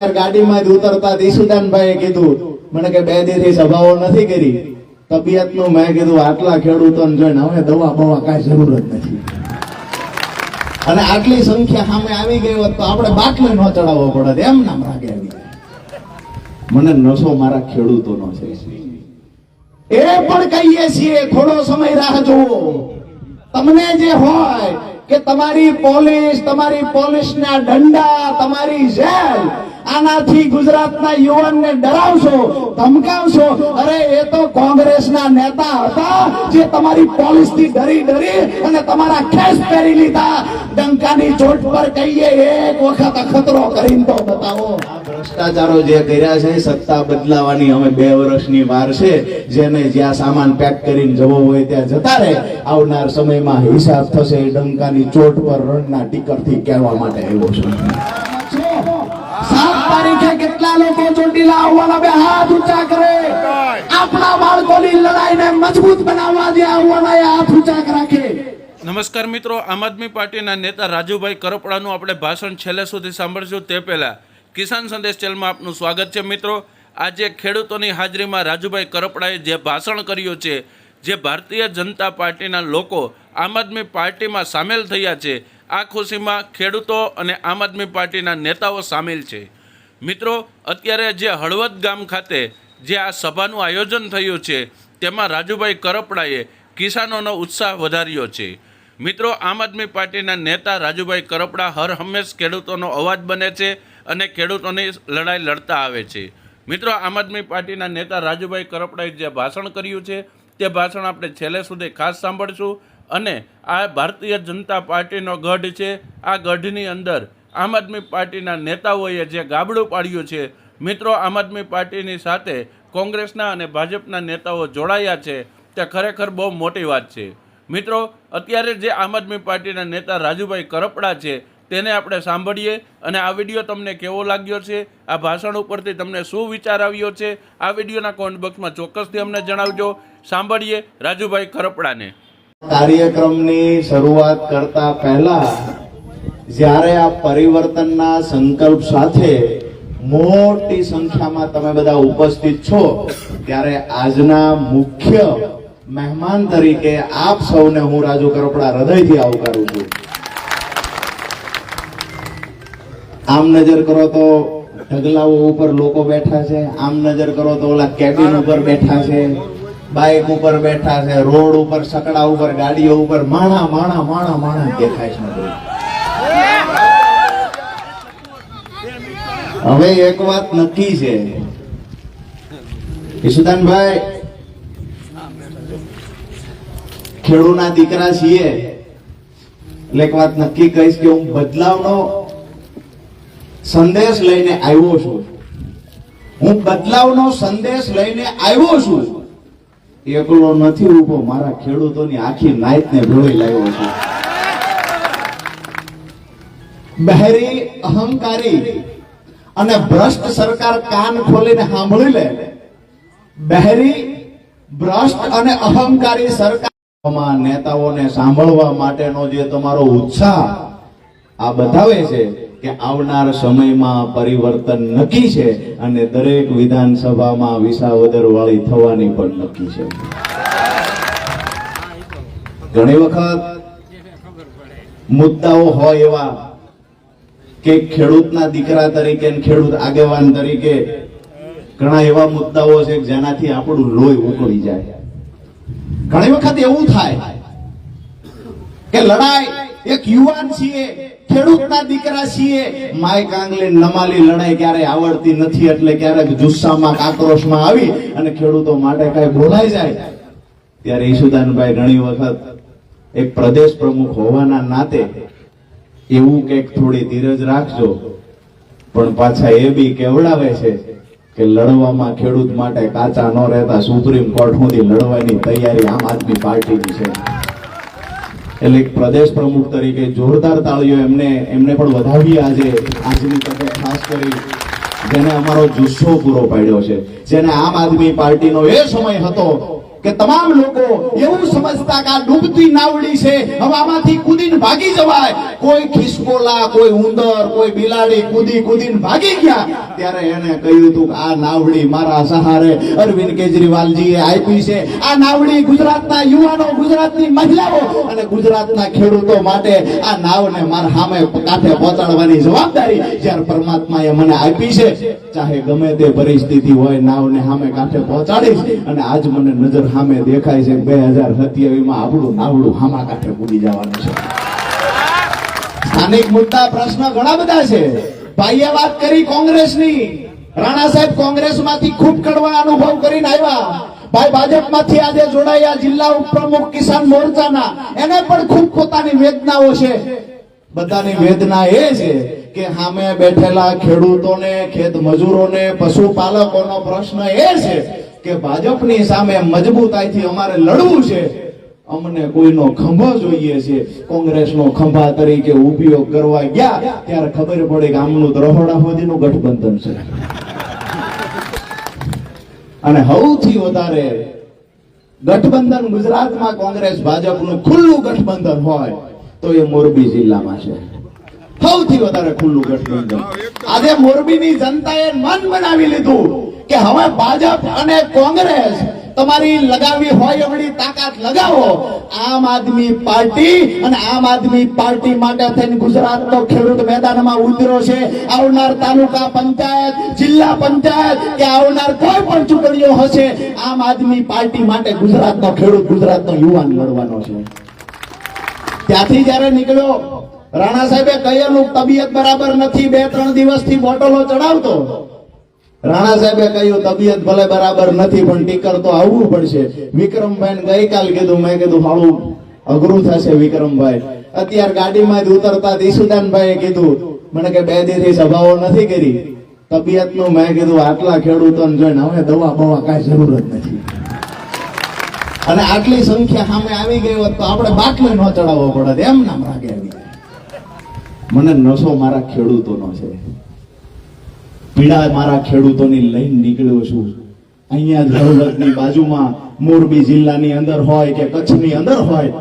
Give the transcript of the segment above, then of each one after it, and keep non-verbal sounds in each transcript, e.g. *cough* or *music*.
ગાડીમાં ઉતરતા ઈસુદાનભાઈએ કીધું, મને કે બે દીથી સભાઓ નથી કરી. તબિયતનું મેં કીધું, આટલા ખેડૂતોને હવે દવા બવા કાંઈ જરૂર જ નથી. અને આટલી સંખ્યા સામે આવી ગઈ હોત તો આપણે બાટલો ન ચડાવવો પડે એમ નામ રાગે આવી મને નશો મારા ખેડૂતોનો છે. એ પણ કહીએ છીએ, થોડો સમય રાહ જોવો તમને જે હોય કે તમારી પોલીસ, તમારી પોલીસના દંડા તમારી જેલ આનાથી ગુજરાતના યુવાનને ડરાવશો, ધમકાવશો. અરે, એ તો કોંગ્રેસના નેતા હતા જે તમારી પોલીસથી ડરી ડરી અને તમારા ખેસ પહેરી લીધા. ડંકાની ચોટ પર કહીએ, એક વખત અખતરો કરીને તો બતાવો. ભ્રષ્ટાચારો જે કર્યા છે, સત્તા બદલાવાની અમે બે વર્ષની વાર છે. જેને જ્યાં સામાન પેક કરીને જવો હોય ત્યાં જતા રહે. આવનાર સમયમાં હિસાબ થશે ડંકાની ચોટ પર રણના ટીકરથી કહેવા માટે આવ્યો છું. નમસ્કાર મિત્રો, આમ આદમી પાર્ટીના નેતા રાજુભાઈ કરપડાનું આપણે ભાષણ છેલ્લે સુધી સાંભળશું તે પહેલાં કિસાન સંદેશ ચેનલમાં આપનું સ્વાગત છે મિત્રો. આજે ખેડૂતોની હાજરીમાં રાજુભાઈ કરપડાએ જે ભાષણ કર્યું છે, જે ભારતીય જનતા પાર્ટીના લોકો આમ આદમી પાર્ટીમાં સામેલ થયા છે, આ ખુશીમાં ખેડૂતો અને આમ આદમી પાર્ટીના નેતાઓ સામેલ છે. મિત્રો, અત્યારે જે હળવદ ગામ ખાતે જે આ સભાનું આયોજન થયું છે, તેમાં રાજુભાઈ કરપડાએ કિસાનોનો ઉત્સાહ વધાર્યો છે. મિત્રો, આમ આદમી પાર્ટીના નેતા રાજુભાઈ કરપડા હર હંમેશ ખેડૂતોનો અવાજ બને છે અને ખેડૂતોની લડાઈ લડતા આવે છે. મિત્રો, આમ આદમી પાર્ટીના નેતા રાજુભાઈ કરપડાએ જે ભાષણ કર્યું છે, તે ભાષણ આપણે છેલ્લે સુધી ખાસ સાંભળશું. અને આ ભારતીય જનતા પાર્ટીનો ગઢ છે, આ ગઢની અંદર આમ આદમી પાર્ટીના નેતાઓએ જે ગાબડું પાડ્યું છે, મિત્રો આમ આદમી પાર્ટીની સાથે કોંગ્રેસના અને ભાજપના નેતાઓ જોડાયા છે, તે ખરેખર બહુ મોટી વાત છે. મિત્રો, અત્યારે જે આમ આદમી પાર્ટીના નેતા રાજુભાઈ કરપડા છે, તેને આપણે સાંભળીએ અને આ વીડિયો તમને કેવો લાગ્યો છે, આ ભાષણ ઉપરથી તમને શું વિચાર આવ્યો છે, આ વિડીયોના કોમેન્ટ બોક્સમાં ચોક્કસથી અમને જણાવજો. સાંભળીએ રાજુભાઈ કરપડાને. કાર્યક્રમની શરૂઆત કરતા પહેલા જ્યારે આ પરિવર્તનના સંકલ્પ સાથે મોટી સંખ્યામાં તમે બધા ઉપસ્થિત છો, ત્યારે આજના મુખ્ય મહેમાન તરીકે આપ સૌને હું રાજુ કરોપડા હૃદયથી આવકારું છું. આમ નજર કરો તો ઢગલાઓ ઉપર લોકો બેઠા છે, આમ નજર કરો તો ઓલા કેબિન ઉપર બેઠા છે બાઇક ઉપર બેઠા છે, રોડ ઉપર, સકડા ઉપર, ગાડીઓ ઉપર, માણા માણા માણા માણા દેખાય છે બધું. હવે એક વાત નક્કી છે. ઈશુદાનભાઈ ખેડૂના દીકરા છીએ. એટલે એક વાત નક્કી કહીશ કે હું બદલાવનો સંદેશ લઈને આવ્યો છું. હું બદલાવનો સંદેશ લઈને આવ્યો છું. એકલો નથી ઊભો, મારા ખેડૂતોની આખી નાયતને ભોળી લાવ્યો છું. બહેરી અહંકારી. અને ભ્રષ્ટ સરકાર કાન ખોલીને સાંભળી લે. બહેરી ભ્રષ્ટ અને અહંકારી સરકાર નેતાઓને સાંભળવા માટેનો જે તમારો ઉત્સાહ આ બતાવે છે કે આવનાર સમયમાં પરિવર્તન નક્કી છે અને દરેક વિધાનસભામાં વિસાવદર વાળી થવાની પણ નક્કી છે. ઘણી વખત મુદ્દાઓ હોય એવા કે ખેડૂતના દીકરા તરીકે ખેડૂત આગેવાન તરીકે ઘણા એવા મુદ્દાઓ છે જેનાથી આપણું લોહી ઉકળી જાય. ઘણી વખત એવું થાય કે લડાઈ, એક યુવાન છીએ, ખેડૂતના દીકરા છીએ માય કાંગલી નમાલી લડાઈ ક્યારે આવડતી નથી એટલે ક્યારેક જુસ્સામાં આક્રોશમાં આવી અને ખેડૂતો માટે કઈ બોલાઈ જાય. ત્યારે ઈશુદાનભાઈ ઘણી વખત એક પ્રદેશ પ્રમુખ હોવાના નાતે એવું કંઈક થોડી ધીરજ રાખજો. પણ પાછા એ બી કેવડાવે છે કે લડવામાં ખેડૂત માટે કાચા ન રહેતા સુપ્રીમ કોર્ટ સુધી લડવાની તૈયારી આમ આદમી પાર્ટીની છે. એટલે પ્રદેશ પ્રમુખ તરીકે જોરદાર તાળીઓ એમને એમને પણ વધાવી આજે, આજની તકે ખાસ કરી જેને અમારો જુસ્સો પૂરો પાડ્યો છે. જેને આમ આદમી પાર્ટીનો એ સમય હતો કે તમામ લોકો એવું સમજતા કે આ ડૂબતી નાવડી છે હવામાંથી કૂદીને ભાગી જવાય. કોઈ ખિસકોલા, કોઈ ઉંદર, કોઈ બિલાડી કૂદી કૂદીને ભાગી ગયા. ત્યારે એને કહ્યું હતું આ નાવડી મારા સહારે અરવિંદ કેજરીવાલજીએ આપી છે. આ નાવડી ગુજરાતના યુવાનો, ગુજરાતની મહિલાઓ અને ગુજરાતના ખેડૂતો માટે આ નાવને મારા સામે કાંઠે પહોંચાડવાની જવાબદારી જ્યારે પરમાત્માએ મને આપી છે. ચાહે ગમે તે પરિસ્થિતિ હોય, નાવને સામે કાંઠે પહોંચાડીશ અને આજ મને નજર સામે દેખાય છે બે હજાર સત્યાવીસમાં આપણું નાવડું સામા કાંઠે કૂદી જવાનું છે. સ્થાનિક મુદ્દા, પ્રશ્ન ઘણા બધા છે. ભાઈએ વાત કરી કોંગ્રેસની. રાણા સાહેબ કોંગ્રેસમાંથી ખૂબ કડવા અનુભવ કરીને આવ્યા. ભાઈ, ભાજપમાંથી આજે જોડાયા જિલ્લા ઉપપ્રમુખ કિસાન મોરચાના. એને પણ ખૂબ પોતાની વેદનાઓ છે. બધાની વેદના એ છે કે સામે બેઠેલા ખેડૂતોને ખેત મજૂરોને પશુપાલકોનો પ્રશ્ન એ છે કે ભાજપની સામે મજબૂતાઈથી અમારે લડવું છે, અમને કોઈનો ખંભો જોઈએ છે. કોંગ્રેસનો ખંભા તરીકે ઉપયોગ કરવા ગયા, ત્યારે ખબર પડે કે આમનું દ્રહોડા ગઠબંધન છે. અને સૌથી વધારે ગઠબંધન ગુજરાતમાં કોંગ્રેસ ભાજપનું ખુલ્લું ગઠબંધન હોય, તો એ મોરબી જિલ્લામાં છે. સૌથી વધારે ખુલ્લું ગઠબંધન આજે મોરબીની જનતાએ મન બનાવી લીધું કે હવે ભાજપ અને કોંગ્રેસ તમારી લગાવી હોય એવડી તાકાત લગાવો. આમ આદમી પાર્ટી અને આમ આદમી પાર્ટી માટે થઈને ગુજરાતનો ખેડૂત મેદાનમાં ઉતર્યો છે. આવનાર તાલુકા પંચાયત, જિલ્લા પંચાયત કે આવનાર કોઈ પણ ચૂંટણીઓ હશે, આમ આદમી પાર્ટી માટે ગુજરાતનો ખેડૂત, ગુજરાતનો યુવાન લડવાનો છે. ત્યાંથી જ્યારે નીકળ્યો રાણા સાહેબે કહેલું તબિયત બરાબર નથી, બે, ત્રણ દિવસથી બોટલો ચડાવતો. રાણા સાહેબે કહ્યું, તબિયત ભલે બરાબર નથી, પણ ટીકર તો આવવું પડશે. વિક્રમભાઈ ગઈકાલ કીધું, મેં કીધું, હાળું, અઘરું થશે વિક્રમભાઈ. અત્યારે ગાડીમાં જ ઉતરતા ઈસુદાનભાઈએ કીધું, મને કે બે દીથી સભાઓ નથી કરી. તબિયતનું મેં કીધું, આટલા ખેડૂતોને જોઈને હવે દવા બવા કાંઈ જરૂર જ નથી. અને આટલી સંખ્યા સામે આવી ગઈ હોત તો આપણે બાટલો ન ચડાવવો પડે એમ નામ રાગે આવી. મને નશો મારા ખેડૂતોનો છે. પીડા મારા ખેડૂતોની લઈને નીકળ્યો છું. અહીંયા જ બાજુમાં મોરબી જિલ્લાની અંદર હોય કે કચ્છની અંદર હોય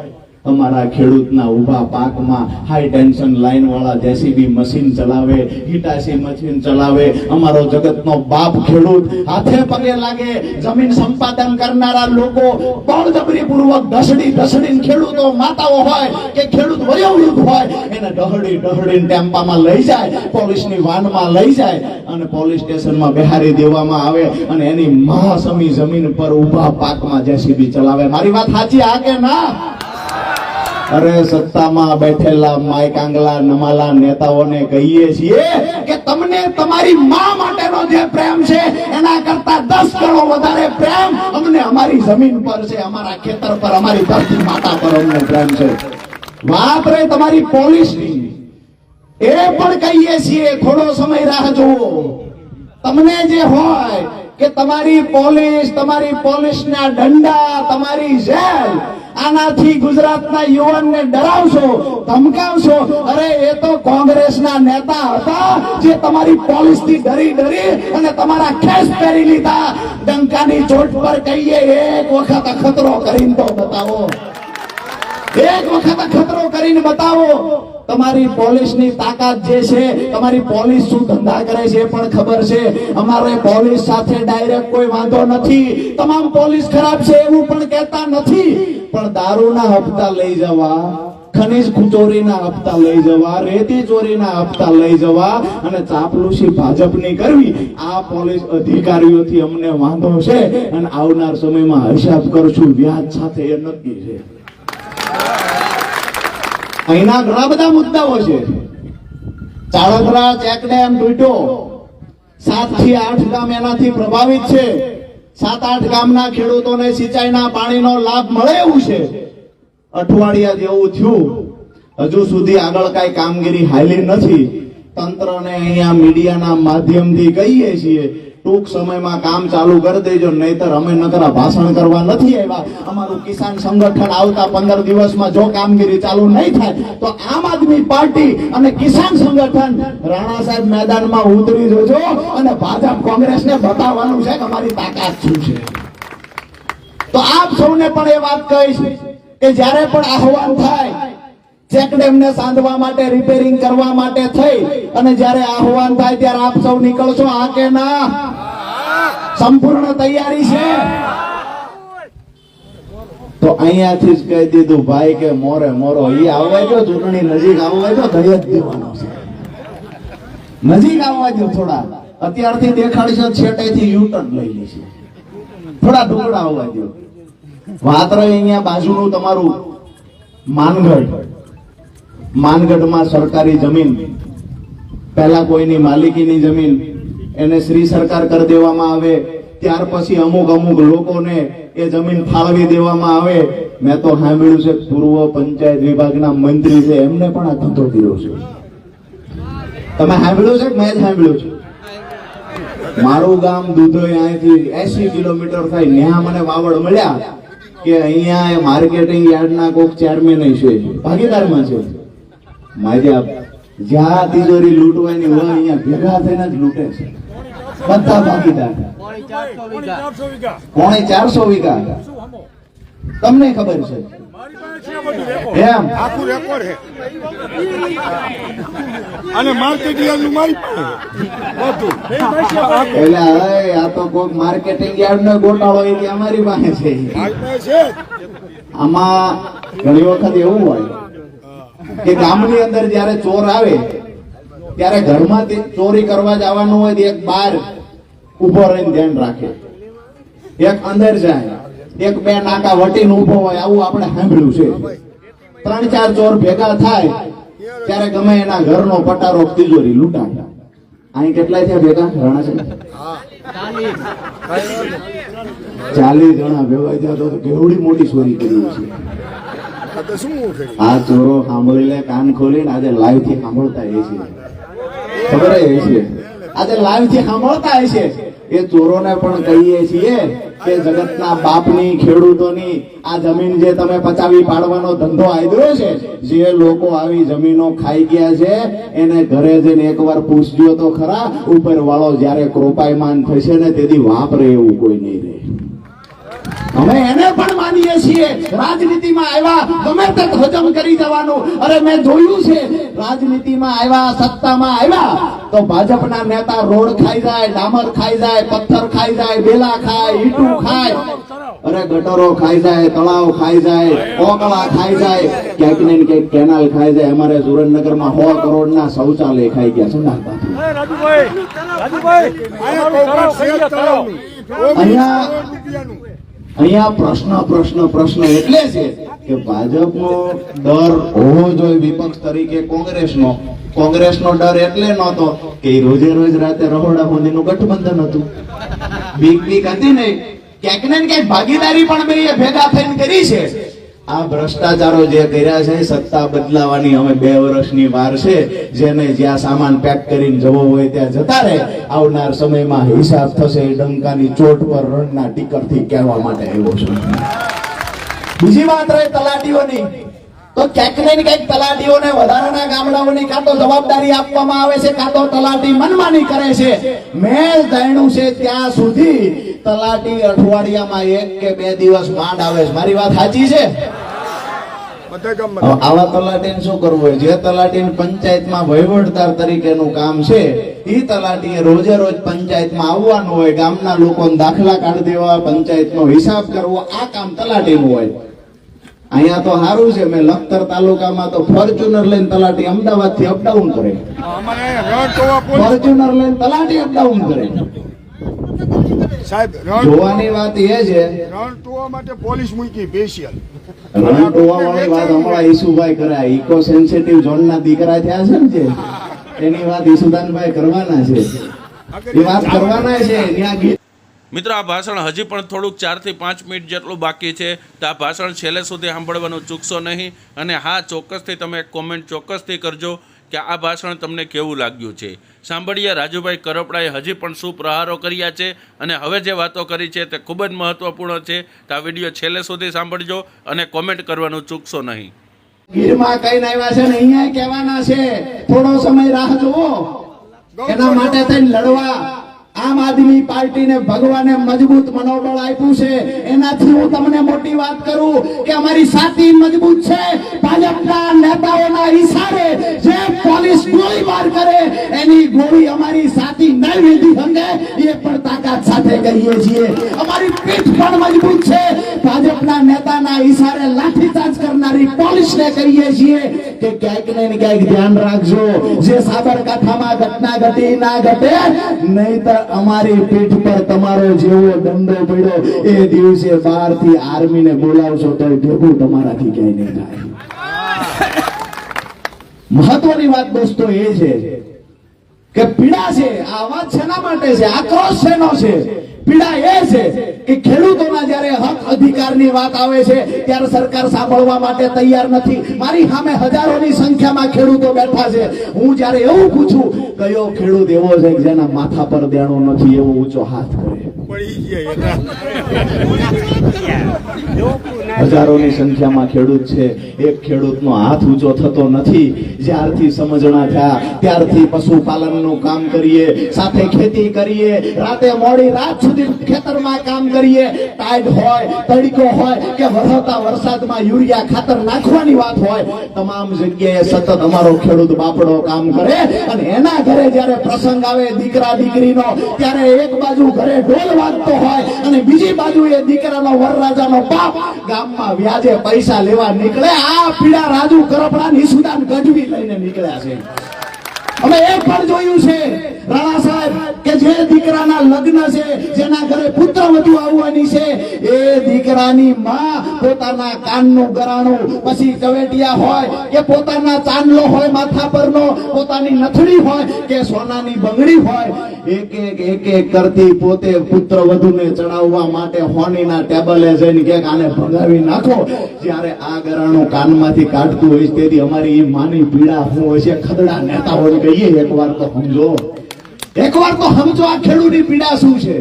અમારા ખેડૂતના ઊભા પાકમાં હાઈ ટેન્શન લાઇનવાળા જેસીબી મશીન ચલાવે હિટાસી મશીન ચલાવે. અમારો જગતનો બાપ ખેડૂત હાથે પગે લાગે, જમીન સંપાદન કરનારા લોકો બળજબરી પૂર્વક ઢસડી ઢસડીને ખેડૂતો માતાઓ હોય કે ખેડૂત વયોવૃદ્ધ હોય, એને ઢહડી ઢહડીને ટેમ્પામાં લઈ જાય, પોલીસની વાનમાં લઈ જાય અને પોલીસ સ્ટેશનમાં બેહારી દેવામાં આવે અને એની મહાસમી જમીન પર ઊભા પાકમાં જેસીબી ચલાવે. મારી વાત સાચી આ કે ના? અરે સત્તામાં બેઠેલા માય આંગલા નમાલા નેતાઓને કહીએ છીએ કે તમને તમારી મા માટેનો જે પ્રેમ છે, એના કરતા દસ ગણો વધારે પ્રેમ અમને અમારી જમીન પર છે, અમારા ખેતર પર, અમારી ધરતી માતા પર અમને પ્રેમ છે. વાત રહી તમારી પોલીસની. એ પણ કહીએ છીએ, થોડો સમય રાહ જુઓ. તમને જે હોય કે તમારી પોલીસ, તમારી પોલીસના દંડા તમારી જેલ આનાથી ગુજરાતના યુવાનને ડરાવશો, ધમકાવશો. અરે, એ તો કોંગ્રેસના નેતા હતા જે તમારી પોલીસથી ડરી ડરી અને તમારા ખેસ પહેરી લીધા. ડંકાની ચોટ પર કહીએ, એક વખત અખતરો કરીને તો બતાવો. એક વખત ખતરો કરીને બતાવો. તમારી પોલીસની તાકાત જે છે, તમારી પોલીસ શું ધંધા કરે છે એ પણ ખબર છે. અમારે પોલીસ સાથે ડાયરેક્ટ કોઈ વાંધો નથી. તમામ પોલીસ ખરાબ છે એવું પણ કહેતા નથી. પણ દારૂના હપ્તા લઈ જવા, ખનીજ ચોરીના હપ્તા લઈ જવા, રેતી ચોરીના હપ્તા લઈ જવા અને ચાપલુસી ભાજપની કરવી, આ પોલીસ અધિકારીઓથી અમને વાંધો છે અને આવનાર સમયમાં હિસાબ કરશું વ્યાજ સાથે એ નક્કી છે. અહીંના ઘણા બધા મુદ્દાઓ છે. ચાળોદરા ચેક ડેમ તૂટ્યો. સાતથી આઠ ગામ એનાથી પ્રભાવિત છે. સાત આઠ ગામના ખેડૂતોને સિંચાઈના પાણીનો લાભ મળે એવું છે. અઠવાડિયા જેવું થયું. હજુ સુધી આગળ કઈ કામગીરી હાલી નથી. તંત્રને અહીંયા મીડિયાના માધ્યમથી કહીએ છીએ ટૂંક સમયમાં કામ ચાલુ કરી દેજો, નહીતર અમે નકરા ભાષણ કરવા નથી આવ્યા. અમારું કિસાન સંગઠન આવતા પંદર દિવસમાં જો કામગીરી ચાલુ નહીં થાય, તો આમ આદમી પાર્ટી અને કિસાન સંગઠન રાણા સાહેબ મેદાનમાં ઉતરી જજો અને ભાજપ કોંગ્રેસને બતાવવાનું છે કે અમારી તાકાત શું છે. તો આપ સૌને પણ એ વાત કહીશ કે જ્યારે પણ આહવાન થાય ચેકડેમને સાંધવા માટે રિપેરિંગ કરવા માટે થઈ, અને જ્યારે આહવાન થાય ત્યારે આપ સૌ નીકળશો, આ કે ના? સંપૂર્ણ તૈયારી છે. તો અહીંયાથી જ કહી દીધું, ભાઈ કે મોરે મોરો એ આવવા જો ચૂંટણી નજીક આવવા જો જ દેવાનો છે. નજીક આવવા દો થોડા. અત્યારથી દેખાડશો, છેટેથી યુટર્ન લઈ લેશે. થોડા ટુકડા આવવા દો વાત રહી અહીંયા બાજુનું તમારું માનગઢ. માનગઢમાં સરકારી જમીન. પહેલા કોઈની માલિકીની જમીન. એને શ્રી સરકાર કરી દેવામાં આવે. ત્યાર પછી અમુક અમુક લોકોને એ જમીન ફાળવી દેવામાં આવે. મેં તો સાંભળ્યું છે પૂર્વ પંચાયત વિભાગના મંત્રી છે, એમને પણ આ ધંધો કર્યો છે. તમે સાંભળ્યું છે મેં સાંભળ્યું છે? મારું ગામ દુધોઈ અહીંથી એસી કિલોમીટર થાય. ત્યાં મને વાવડ મળ્યા કે અહીંયા એ માર્કેટિંગ યાર્ડના કોક ચેરમેન છે. ભાગીદારમાં છે. માજા જ્યાં તિજોરી લૂંટવાની હોય, અહીંયા ભેગા થઈને જ લૂંટે છે. બધા ભાગીદાર પોણે ચારસો વીઘા. તમને ખબર છે. એમ આખું રેકોર્ડ છે અને માર્કેટ યાર્ડનું મારી બધું. એટલે હવે આ તો માર્કેટિંગ યાર્ડ નો ગોટાળો એ કે અમારી પાસે છે. આમાં ઘણી વખત એવું હોય કે ગામની અંદર જ્યારે ચોર આવે ત્યારે ઘરમાં ચોરી કરવા જવાનું હોય તો એક બાર ઊભો રહીને ધ્યાન રાખે. એક અંદર જાય, એક બે નાકા વટીને ઊભો હોય, આવું આપણે સાંભળ્યું છે. ત્રણ ચાર ચોર ભેગા થાય, ત્યારે ગમે એના ઘરનો પટારો તિજોરી લૂંટાય. અહીં કેટલાય થયા ભેગા? ઘણા છે ચાલીસ જણા ભેગા થયા તો કેવડી મોટી ચોરી કરી છે. આ ચોરો સાંભળી લે કાન ખોલીને આજે લાઈવથી સાંભળતા એ છે. ખબર એ છે? આજે લાઈવથી સાંભળતા એ છે. એ ચોરોને પણ કહીએ છીએ કે જગતના બાપની, ખેડૂતોની આ જમીન જે તમે પચાવી પાડવાનો ધંધો આદર્યો છે, જે લોકો આવી જમીનો ખાઈ ગયા છે, એને ઘરે જઈને એકવાર પૂછજો તો ખરા ઉપર વાળો જ્યારે કૃપાયમાન થશે ને તેથી વાપરે એવું કોઈ નહીં રહે અમે એને પણ માનીએ છીએ, રાજનીતિમાં આવ્યા, ગમે તે હજમ કરી જવાનું. અરે મેં જોયું છે, રાજનીતિમાં આવ્યા, સત્તામાં આવ્યા તો ભાજપના નેતા રોડ ખાઈ જાય ડામર ખાઈ જાય પથ્થર ખાઈ જાય બેલા ખાય ઈટું ખાય. અરે ગટરો ખાઈ જાય તળાવ ખાઈ જાય ઓકળા ખાઈ જાય ક્યાંક ને ક્યાંક કેનાલ ખાઈ જાય. અમારે સુરેન્દ્રનગરમાં સો કરોડના શૌચાલય ખાઈ ગયા છે. ના અહીંયા. અહીંયા પ્રશ્ન પ્રશ્ન પ્રશ્ન એટલે છે કે ભાજપનો ડર હોવો જોઈએ વિપક્ષ તરીકે કોંગ્રેસનો. કોંગ્રેસનો ડર એટલે નહોતો કે રોજે રોજ રાતે રહોડા મોદીનું ગઠબંધન હતું. બીક બીક હતી ને, ક્યાંક ને ક્યાંક ભાગીદારી પણ બે ભેગા થઈને કરી છે. આ ભ્રષ્ટાચારો જે કર્યા છે, સત્તા બદલાવાની હવે બે વર્ષની વાર છે. જેને જ્યાં સામાન પેક કરીને જવો હોય ત્યાં જતા રહે. આવનાર સમયમાં હિસાબ થશે ડંકાની ચોટ પર રણના ટીકરથી કહેવા માટે આવ્યો છું. બીજી વાત રહી તલાટીઓની. તો ક્યાંક ને ક્યાંક તલાટીઓને વધારાના ગામડાઓની કાં તો જવાબદારી આપવામાં આવે છે કાં તો તલાટી મનમાની કરે છે. મેં જાણ્યું છે ત્યાં સુધી તલાટી અઠવાડિયામાં એક કે બે દિવસ માંડ આવે છે. મારી વાત સાચી છે? આવા તલાટીને શું કરવું હોય? જે તલાટીને પંચાયતમાં વહીવટદાર તરીકેનું કામ છે એ તલાટીએ રોજે રોજ પંચાયતમાં આવવાનું હોય ગામના લોકોને દાખલા કાઢી દેવા પંચાયતનો હિસાબ કરવો આ કામ તલાટીનું હોય. અહીંયા તો સારું છે મેં લખતર તાલુકામાં તો ફોર્ચ્યુનર લઈને તલાટી અમદાવાદથી અપડાઉન કરે. ફોર્ચ્યુનર લઈને તલાટી અપડાઉન કરે. સાહેબ જોવાની વાત એ છે રણટોવા માટે પોલીસ મૂકી સ્પેશિયલ. રણટોવા વાળી વાત હમણાં ઈસુભાઈ કરે ઇકો સેન્સિટિવ ઝોનના દીકરા થયા છે ને જે *laughs* એની વાત ઈસુદાનભાઈ કરવાના છે. એ વાત કરવાના છે ત્યાં મિત્રો આ ભાષણ હજી પણ થોડુંક ચારથી પાંચ મિનિટ જેટલું બાકી છે. તો આ ભાષણ છેલ્લે સુધી સાંભળવાનું ચૂકશો નહીં અને હા ચોક્કસથી તમે કોમેન્ટ ચોક્કસથી કરજો કે આ ભાષણ તમને કેવું લાગ્યું છે. સાંભળીએ રાજુભાઈ કરપડાએ હજી પણ શું પ્રહારો કર્યા છે અને હવે જે વાતો કરી છે તે ખૂબ જ મહત્વપૂર્ણ છે. તો આ વીડિયો છેલ્લે સુધી સાંભળજો અને કોમેન્ટ કરવાનું ચૂકશો નહીં. ગીરમાં કઈ આવ્યા છે ને અહીંયા કહેવાના છે થોડો સમય રાહ જુઓ. એના માટે થઈને લડવા. આમ આદમી પાર્ટીને ભગવાને મજબૂત મનોબળ આપ્યું છે. એનાથી હું તમને મોટી વાત કરું કે અમારી સાથી મજબૂત છે. ભાજપના નેતાઓના ઈશારે જે પોલીસ ગોળીબાર કરે, એની ગોળી અમારી સાથી નહીં લીધી શકે એ પણ તાકાત સાથે કરીએ છીએ. અમારી પીઠ પણ મજબૂત છે. ભાજપના નેતાના ઈશારે લાઠીચાર્જ કરનારી પોલીસને કહીએ છીએ કે ક્યાંક ને ક્યાંક ધ્યાન રાખજો. જે સાબરકાંઠામાં ઘટના ઘટી, ના ઘટે, નહીતર અમારી પીઠ પર તમારો જેવો દંડો પડ્યો. એ દિવસે બહારથી આર્મીને બોલાવશો તો ભેગું તમારાથી ક્યાંય નહીં થાય. મહત્વની વાત દોસ્તો એ છે કે પીડા છે, આ અવાજ શેના માટે છે? આક્રોશ શેનો છે? પીડા એ છે કે ખેડૂતોના જ્યારે હક અધિકારની વાત આવે છે ત્યારે સરકાર સાંભળવા માટે તૈયાર નથી. મારી સામે હજારોની સંખ્યામાં ખેડૂતો બેઠા છે. હું જ્યારે એવું પૂછું કયો ખેડૂત એવો છે કે જેના માથા પર દેણો નથી એવો ઊંચો હાથ કરે? હજારોની સંખ્યામાં ખેડૂત છે. એક ખેડૂતનો હાથ ઊંચો થતો નથી. જ્યારથી સમજણા થયા ત્યારથી પશુપાલનનું કામ કરીએ સાથે ખેતી કરીએ. રાતે મોડી રાત સુધી ખેતરમાં કામ કરીએ ટાઈડ હોય, તડકો હોય કે વરસતા વરસાદમાં યુરિયા ખાતર નાખવાની વાત હોય, તમામ જગ્યાએ સતત અમારો ખેડૂત બાપડો કામ કરે અને એના ઘરે જ્યારે પ્રસંગ આવે દીકરા દીકરીનો, ત્યારે એક બાજુ ઘરે ઢોલ વાગતો હોય અને બીજી બાજુ એ દીકરાનો વરરાજાનો બાપ ગામમાં વ્યાજે પૈસા લેવા નીકળે, આ પીડા રાજુ કરપડા ની સુદાન ગઢવી લઈને નીકળ્યા છે. અમે એ પણ જોયું છે, રાણા સાહેબ, કે જે દીકરાના લગ્ન છે, જેના ઘરે પુત્ર વધુ આવવાની છે, એ દીકરાની માં પોતાના કાનનું ગરાણું પછી કવેટિયા હોય, કે પોતાના ચાંદલો હોય માથા પરનો, પોતાની નથડી હોય, કે સોનાની બંગડી હોય, એક એક એક એક કરતી પોતે પુત્ર વધુને ચડાવવા માટે હોનીના ટેબલે જઈને કે આને ભગાવી નાખો. જ્યારે આ ગરાણું કાનમાંથી કાઢતું હોય તેથી અમારી એ માની પીડા શું હોય છે, ખદડા નેતાઓને કહીએ એકવાર તો સમજો. એકવાર તો સમજો આ ખેડૂતની પીડા શું છે?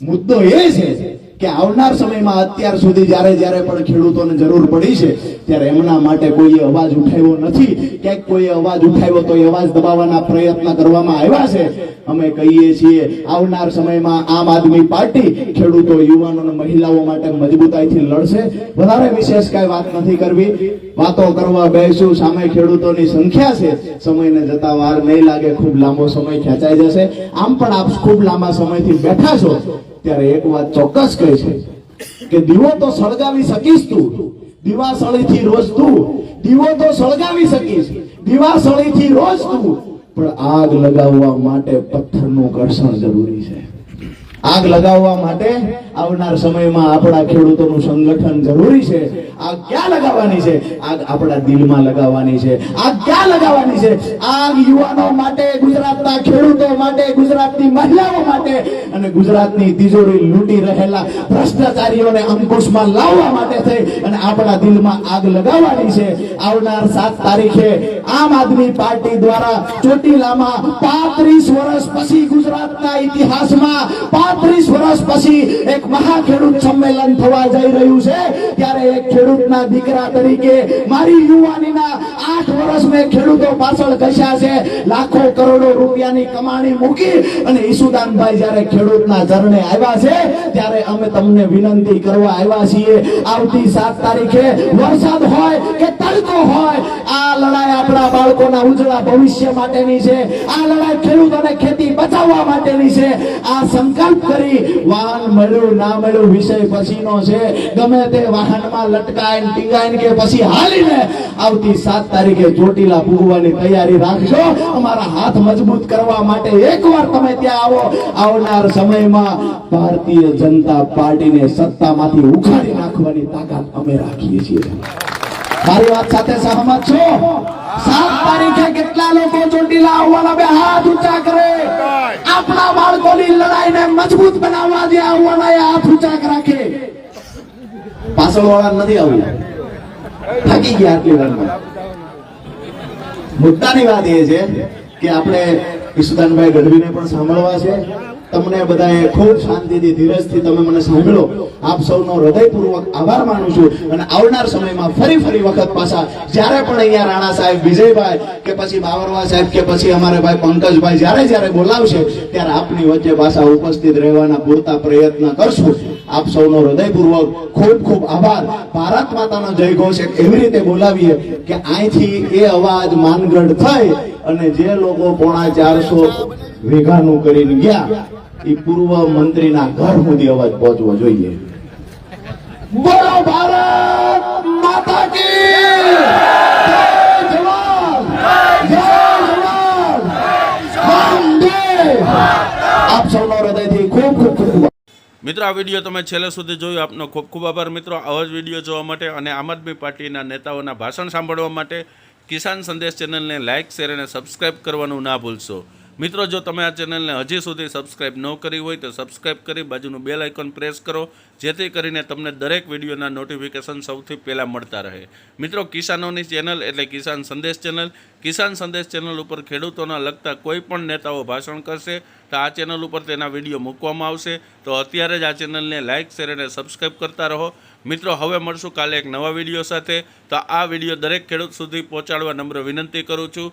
મુદ્દો એ છે કે આવનાર સમયમાં અત્યાર સુધી જ્યારે જ્યારે પણ ખેડૂતોને જરૂર પડી છે, ત્યારે એમના માટે કોઈએ અવાજ ઉઠાવ્યો નથી. ક્યાંક કોઈએ અવાજ ઉઠાવ્યો તો એ અવાજ દબાવવાના પ્રયત્ન કરવામાં આવ્યા છે. અમે કહીએ છીએ, આવનાર સમયમાં આમ આદમી પાર્ટી ખેડૂતો, યુવાનો અને મહિલાઓ માટે મજબૂતાઈથી લડશે. વધારે વિશેષ કઈ વાત નથી કરવી. વાતો કરવા બેસું, સામે ખેડૂતોની સંખ્યા છે. સમયને જતા વાર નહીં લાગે, ખૂબ લાંબો સમય ખેંચાઈ જશે. આમ પણ આપ ખૂબ લાંબા સમયથી બેઠા છો. ત્યારે એક વાત ચોક્કસ કહે છે કે દીવો તો સળગાવી શકીશ તું. દીવાસળીથી રોજ તું. દીવો તો સળગાવી શકીશ. દીવાસળીથી રોજ તું. પણ આગ લગાવવા માટે પથ્થરનું ઘર્ષણ જરૂરી છે. આગ લગાવવા માટે આવનાર સમયમાં આપણા ખેડૂતોનું સંગઠન જરૂરી છે. આગ ક્યાં લગાવવાની છે? આગ આપણા દિલમાં લગાવવાની છે. આગ ક્યાં લગાવવાની છે? આગ યુવાનો માટે, ગુજરાતના ખેડૂતો માટે, ગુજરાતની મહિલાઓ માટે અને ગુજરાતની તિજોરી લૂંટી રહેલા ભ્રષ્ટાચારીઓને અંકુશમાં લાવવા માટે થઈ અને આપણા દિલમાં આગ લગાવવાની છે. આવનાર સાત તારીખે આમ આદમી પાર્ટી દ્વારા ચોટીલામાં પાંત્રીસ વર્ષ પછી ગુજરાતના ઇતિહાસમાં પાંત્રીસ વર્ષ પછી એક મહા ખેડૂત સંમેલન થવા જઈ રહ્યું છે. ત્યારે એક ખેડૂતના દીકરા તરીકે મારી યુવાનીના ખેડૂતો અને વિનંતી કરવા આવ્યા છીએ. આવતી સાત તારીખે વરસાદ હોય કે તડકો હોય, આ લડાઈ આપણા બાળકોના ઉજળા ભવિષ્ય માટેની છે. આ લડાઈ ખેડૂતોને ખેતી બચાવવા માટેની છે. આ સંકલ્પ કરી વાહન મળ્યું, ના મળ્યું વિષય પછીનો છે. ગમે તે વાહનમાં લટકાઈને, ટીંગાઈને કે પછી હાલીને આવતી સાત તારીખે ચોટીલા પૂગવાની તૈયારી રાખજો. અમારા હાથ મજબૂત કરવા માટે એકવાર તમે ત્યાં આવો. આવનાર સમયમાં ભારતીય જનતા પાર્ટીને સત્તામાંથી ઉખાડી નાખવાની તાકાત અમે રાખીએ છીએ. મારી વાત સાથે સહમત છો? સાત તારીખે કેટલા લોકો ચોટીલા આવવાના બે હાથ ઊંચા કરે? આપણા બાળકોની લડાઈને મજબૂત બનાવવા જે આવવાના એ હાથ ઊંચા રાખે. પાછળ વાળા નથી આવ્યું થાકી ગયા આટલી વારમાં. મુદ્દાની વાત એ છે કે આપણે ઈશુદાનભાઈ ગઢવીને પણ સાંભળવા છે. તમને બધાએ ખૂબ શાંતિથી, ધીરજથી તમે મને સાંભળો. આપ સૌનો હૃદયપૂર્વક આભાર માનું છું. અને આવનાર સમયમાં ફરી ફરી વખત પાછા, જ્યારે પણ અહીંયા રાણા સાહેબ વિજયભાઈ કે પછી બાવરવા સાહેબ કે પછી અમારે ભાઈ પંકજભાઈ જ્યારે જ્યારે બોલાવશે, ત્યારે આપની વચ્ચે પાછા ઉપસ્થિત રહેવાના પૂરતા પ્રયત્ન કરશું. આપ સૌનો હૃદયપૂર્વક ખૂબ ખૂબ આભાર. ભારત માતાનો જય ઘોષ એવી રીતે બોલાવીએ કે અહીંથી એ અવાજ માનગઢ થઈ અને જે લોકો પોણા ચારસો વીઘાનું કરીને ગયા એ પૂર્વ મંત્રીના ઘર સુધી અવાજ પહોંચવો જોઈએ. આપ સૌનો હૃદયથી ખૂબ ખૂબ ખૂબ મિત્રો, આ વીડિયો તમે છેલ્લે સુધી જોયો, આપનો ખૂબ ખૂબ આભાર મિત્રો. આવા જ વીડિયો જોવા માટે અને આમ આદમી પાર્ટીના નેતાઓના ભાષણ સાંભળવા માટે કિસાન સંદેશ ચેનલને લાઇક, શેર અને સબસ્ક્રાઇબ કરવાનું ના ભૂલશો. મિત્રો, જો તમે આ ચેનલને હજી સુધી સબસ્ક્રાઇબ ન કરી હોય તો સબસ્ક્રાઇબ કરી બાજુનું બેલ આઇકોન પ્રેસ કરો, જેથી કરીને તમને દરેક વિડીયોના નોટિફિકેશન સૌથી પહેલાં મળતા રહે. મિત્રો, કિસાનોની ચેનલ એટલે કિસાન સંદેશ ચેનલ. કિસાન સંદેશ ચેનલ ઉપર ખેડૂતોના લગતા કોઈ પણ નેતાઓ ભાષણ કરશે, તો આ ચેનલ ઉપર તેના વીડિયો મૂકવામાં આવશે. તો અત્યારે જ આ ચેનલને લાઇક શેર અને સબસ્ક્રાઇબ કરતા રહો. મિત્રો, હવે મળશું કાલે એક નવા વીડિયો સાથે. તો આ વીડિયો દરેક ખેડૂત સુધી પહોંચાડવા નમ્ર વિનંતી કરું છું.